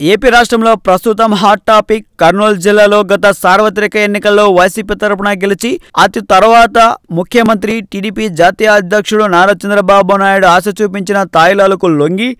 AP రాష్ట్రంలో ప్రస్తుతం hot topic Kurnool జిల్లాలో గత సార్వత్రిక ఎన్నికల్లో వైసీపీ తరపున గెలిచి అతి తర్వాత ముఖ్యమంత్రి టీడీపీ జాతీయ అధ్యక్షుడు నారా చంద్రబాబు నాయుడు ఆశ చూపించిన తాయిలాలకు లొంగి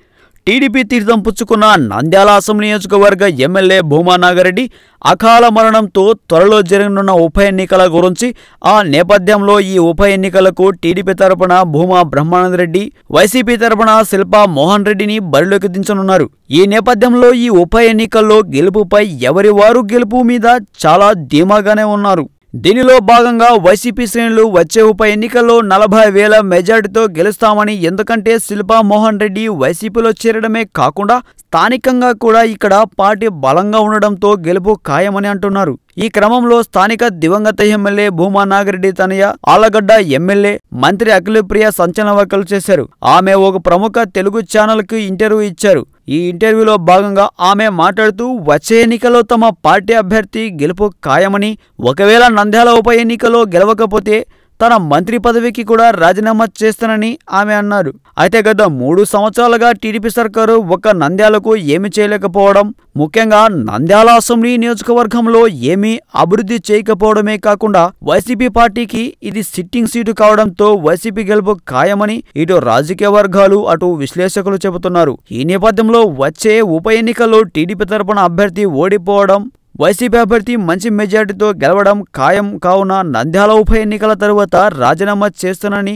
టీడీపీ తీర్థం పుచ్చుకున్న నంద్యాల అసెంబ్లీ నియోజకవర్గ ఎమ్మెల్యే భూమా నాగరెడ్డి అకాల మరణంతో త్వరలో జరగనున్న ఉప ఎన్నికల గురించి ఆ నేపథ్యంలో ఈ ఉప ఎన్నికలకు టీడీపీ తరపున భూమా బ్రహ్మానందరెడ్డి వైసీపీ తరపున శిల్పా మోహన్ రెడ్డిని బరిలోకి దించనున్నారు. ఈ నేపథ్యంలో ఈ ఉప ఎన్నికల్లో గెలుపుపై ఎవరి వారు గెలుపు మీద చాలా ధీమాగానే ఉన్నారు. దీనిలో భాగంగా వైసీపీ శ్రేణులు వచ్చే ఉప ఎన్నికల్లో నలభై వేల మెజార్టీతో గెలుస్తామని ఎందుకంటే శిల్పా మోహన్ రెడ్డి వైసీపీలో చేరడమే కాకుండా స్థానికంగా కూడా ఇక్కడ పార్టీ బలంగా ఉండడంతో గెలుపు ఖాయమని అంటున్నారు. ఈ క్రమంలో స్థానిక దివంగత ఎమ్మెల్యే భూమా నాగిరెడ్డి తనయ ఆలగడ్డ ఎమ్మెల్యే మంత్రి అఖిలప్రియ సంచలన వ్యాఖ్యలు చేశారు. ఆమె ఒక ప్రముఖ తెలుగు ఛానల్కు ఇంటర్వ్యూ ఇచ్చారు. ఈ ఇంటర్వ్యూలో భాగంగా ఆమె మాట్లాడుతూ వచ్చే ఎన్నికలో తమ పార్టీ అభ్యర్థి గెలుపు ఖాయమని ఒకవేళ నంద్యాల ఉప ఎన్నికలో గెలవకపోతే తన మంత్రి పదవికి కూడా రాజీనామా చేస్తానని ఆమె అన్నారు. అయితే గత మూడు సంవత్సరాలుగా టీడీపీ సర్కారు ఒక్క నంద్యాలకు ఏమి చేయలేకపోవడం ముఖ్యంగా నంద్యాల అసెంబ్లీ నియోజకవర్గంలో ఏమీ అభివృద్ధి చేయకపోవడమే కాకుండా వైసీపీ పార్టీకి ఇది సిట్టింగ్ సీటు కావడంతో వైసీపీ గెలుపు ఖాయమని ఇటు రాజకీయ వర్గాలు అటు విశ్లేషకులు చెబుతున్నారు. ఈ నేపథ్యంలో వచ్చే ఉప ఎన్నికల్లో టీడీపీ తరపున అభ్యర్థి ఓడిపోవడం వైసీపీ అభ్యర్థి మంచి మెజార్టీతో గెలవడం ఖాయం కావున నంద్యాల ఉప ఎన్నికల తరువాత రాజీనామా చేస్తానని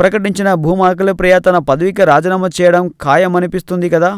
ప్రకటించిన భూమా ప్రియ తన పదవికి రాజీనామా చేయడం ఖాయం అనిపిస్తుంది కదా?